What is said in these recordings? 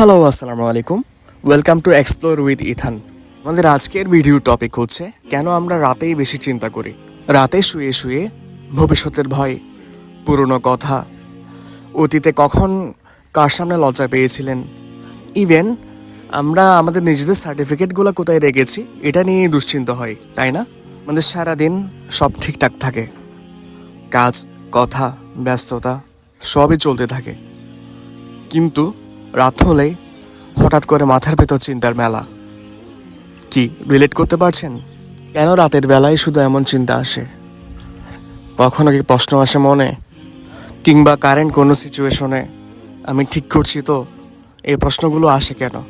Hello আসসালামু আলাইকুম welcome to explore with Ethan আমাদের আজকের ভিডিও টপিক হচ্ছে, কেন আমরা রাতেই বেশি চিন্তা করি? রাতে শুয়ে শুয়ে ভবিষ্যতের ভয়, পুরনো কথা, অতীতে কখন কার সামনে লজ্জা পেয়েছিলেন? ইভেন আমরা আমাদের নিজেদের সার্টিফিকেটগুলো কোথায় রেখেছি, এটা নিয়ে দুশ্চিন্তা হয়, তাই না? আমাদের সারাদিন সব ঠিকঠাক থাকে। কাজ, কথা, ব্যস্ততা, সবই চলতে থাকে। কিন্তু রাত হলেই হঠাৎ করে মাথার ভেতর চিন্তার মেলা। কি রিলেট করতে পারছেন? কেন রাতের বেলায় শুধু এমন চিন্তা আসে? কখনো কি প্রশ্ন আসে মনে? কিংবা কারেন্ট কোনো সিচুয়েশনে আমি ঠিক করছি তো? এই প্রশ্নগুলো আসে কেন?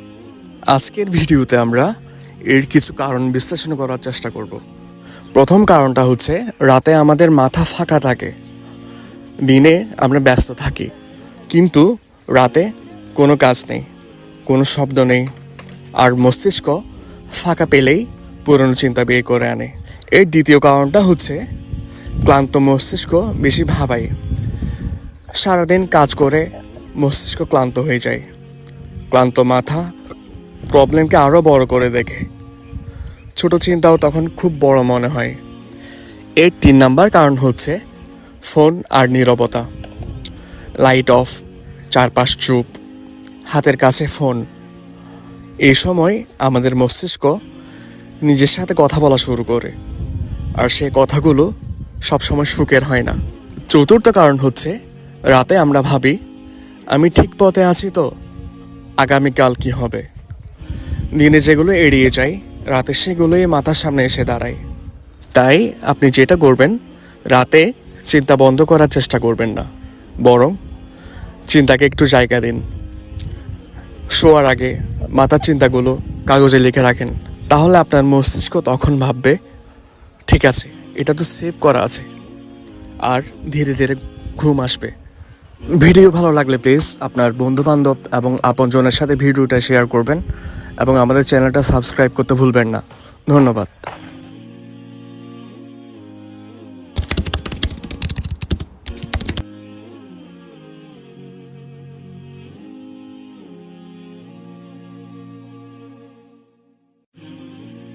আজকের ভিডিওতে আমরা এর কিছু কারণ বিশ্লেষণ করার চেষ্টা করব। প্রথম কারণটা হচ্ছে রাতে আমাদের মাথা ফাঁকা থাকে। দিনে আমরা ব্যস্ত থাকি। কিন্তু রাতে কোনো কাজ নেই, কোনো শব্দ নেই, আর মস্তিষ্ক ফাঁকা পেলেই পুরনো চিন্তা বের করে আনে। এর দ্বিতীয় কারণটা হচ্ছে, ক্লান্ত মস্তিষ্ক বেশি ভাবাই সারাদিন কাজ করে মস্তিষ্ক ক্লান্ত হয়ে যায়। ক্লান্ত মাথা প্রবলেমকে আরও বড় করে দেখে। ছোট চিন্তাও তখন খুব বড় মনে হয়। এর তিন নাম্বার কারণ হচ্ছে, ফোন আর নীরবতা। লাইট অফ চারপাশ চুপ। হাতের কাছে ফোন। এই সময় আমাদের মস্তিষ্ক নিজের সাথে কথা বলা শুরু করে। আর সে কথাগুলো সবসময় সুখের হয় না। চতুর্থ কারণ হচ্ছে, রাতে আমরা ভাবি, আমি ঠিক পথে আছি তো, আগামীকাল কি হবে? দিনে যেগুলো এড়িয়ে যাই, রাতে সেগুলোই মাথার সামনে এসে দাঁড়ায়। তাই আপনি যেটা করবেন, রাতে চিন্তা বন্ধ করার চেষ্টা করবেন না। বরং চিন্তাকে একটু জায়গা দিন। শোয়ার আগে মাথার চিন্তাগুলো কাগজে লিখে রাখেন। তাহলে আপনার মস্তিষ্ক তখন ভাববে, ঠিক আছে, এটা তো সেভ করা আছে। আর ধীরে ধীরে ঘুম আসবে। ভিডিও ভালো লাগলে প্লিজ আপনার বন্ধুবান্ধব এবং আপনজনের সাথে ভিডিওটা শেয়ার করবেন এবং আমাদের চ্যানেলটা সাবস্ক্রাইব করতে ভুলবেন না। ধন্যবাদ।